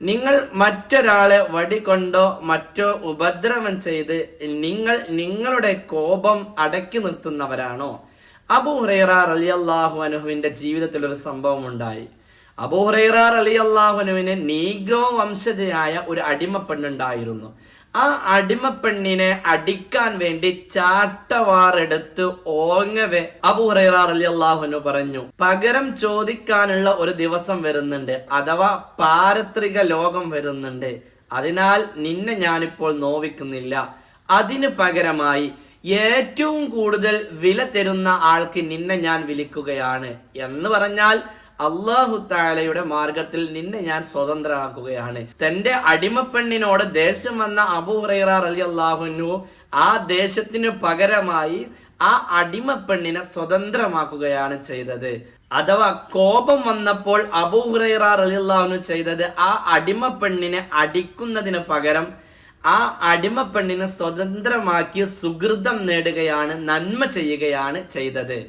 നിങ്ങൾ മറ്റൊരാളെ വടികൊണ്ടോ മറ്റോ ഉപദ്രവം ചെയ്ത് നിങ്ങൾ നിങ്ങളുടെ കോപം അടക്കി നിർത്തുന്നവരാണോ? അബു ഹുറൈറ റളിയല്ലാഹു അനുഹുവിന്റെ ജീവിതത്തിൽ ഒരു സംഭവം ഉണ്ടായി അബു ഹുറൈറ അള്ളാഹുനുവിന് നീഗ്രോ വംശജയായ ഒരു അടിമപ്പെണ്ണുണ്ടായിരുന്നു. ആ അടിമപ്പെണ്ണിനെ അടിക്കാൻ വേണ്ടി ചാട്ടവാറെടുത്ത് ഓങ്ങവേ അബു ഹുറൈറ അള്ളാഹുനു പറഞ്ഞു. പകരം ചോദിക്കാനുള്ള ഒരു ദിവസം വരുന്നുണ്ട് അഥവാ പാരത്രിക ലോകം വരുന്നുണ്ട്. അതിനാൽ നിന്നെ ഞാനിപ്പോൾ നോവിക്കുന്നില്ല. അതിന് പകരമായി ഏറ്റവും കൂടുതൽ വില തരുന്ന ആൾക്ക് നിന്നെ ഞാൻ വിളിക്കുകയാണ് എന്ന് പറഞ്ഞാൽ അള്ളാഹു താലയുടെ മാർഗത്തിൽ നിന്നെ ഞാൻ സ്വതന്ത്രമാക്കുകയാണ് തന്റെ അടിമപ്പെണ്ണിനോട് ദേശം വന്ന അബു ഹുറൈറ അലി അള്ളാഹുനു ആ ദേശത്തിന് പകരമായി ആ അടിമപ്പെണ്ണിനെ സ്വതന്ത്രമാക്കുകയാണ് ചെയ്തത്. അഥവാ കോപം വന്നപ്പോൾ അബു ഹുറൈറ അലി അള്ളാഹുനു ചെയ്തത് ആ അടിമപ്പെണ്ണിനെ അടിക്കുന്നതിന് പകരം ആ അടിമപ്പെണ്ണിനെ സ്വതന്ത്രമാക്കി സുഹൃതം നേടുകയാണ് നന്മ ചെയ്യുകയാണ് ചെയ്തത്.